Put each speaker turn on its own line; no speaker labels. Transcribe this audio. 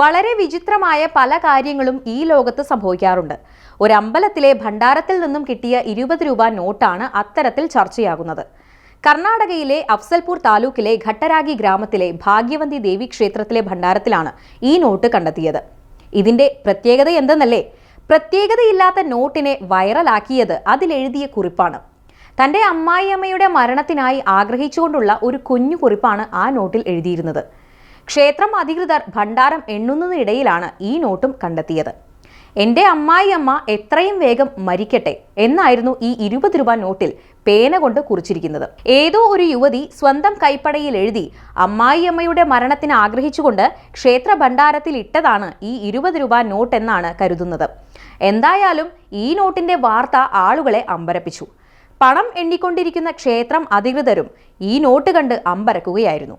വളരെ വിചിത്രമായ പല കാര്യങ്ങളും ഈ ലോകത്ത് സംഭവിക്കാറുണ്ട്. ഒരു അമ്പലത്തിലെ ഭണ്ഡാരത്തിൽ നിന്നും കിട്ടിയ ഇരുപത് രൂപ നോട്ടാണ് അത്തരത്തിൽ ചർച്ചയാകുന്നത്. കർണാടകയിലെ അഫ്സൽപൂർ താലൂക്കിലെ ഘട്ടരാഗി ഗ്രാമത്തിലെ ഭാഗ്യവന്തി ദേവി ക്ഷേത്രത്തിലെ ഭണ്ഡാരത്തിലാണ് ഈ നോട്ട് കണ്ടെത്തിയത്. ഇതിന്റെ പ്രത്യേകത എന്തെന്നല്ലേ? പ്രത്യേകതയില്ലാത്ത നോട്ടിനെ വൈറലാക്കിയത് അതിലെഴുതിയ കുറിപ്പാണ്. തന്റെ അമ്മായിയമ്മയുടെ മരണത്തിനായി ആഗ്രഹിച്ചുകൊണ്ടുള്ള ഒരു കുഞ്ഞു കുറിപ്പാണ് ആ നോട്ടിൽ എഴുതിയിരുന്നത്. ക്ഷേത്രം അധികൃതർ ഭണ്ഡാരം എണ്ണുന്നതിനിടയിലാണ് ഈ നോട്ടും കണ്ടെത്തിയത്. എന്റെ അമ്മായിയമ്മ എത്രയും വേഗം മരിക്കട്ടെ എന്നായിരുന്നു ഈ ഇരുപത് രൂപ നോട്ടിൽ പേന കൊണ്ട് കുറിച്ചിരിക്കുന്നത്. ഏതോ ഒരു യുവതി സ്വന്തം കൈപ്പടയിൽ എഴുതി അമ്മായിയമ്മയുടെ മരണത്തിന് ആഗ്രഹിച്ചുകൊണ്ട് ക്ഷേത്ര ഭണ്ഡാരത്തിൽ ഇട്ടതാണ് ഈ ഇരുപത് രൂപ നോട്ട് എന്നാണ് കരുതുന്നത്. എന്തായാലും ഈ നോട്ടിന്റെ വാർത്ത ആളുകളെ അമ്പരപ്പിച്ചു. പണം എണ്ണിക്കൊണ്ടിരിക്കുന്ന ക്ഷേത്രം അധികൃതരും ഈ നോട്ട് കണ്ട് അമ്പരക്കുകയായിരുന്നു.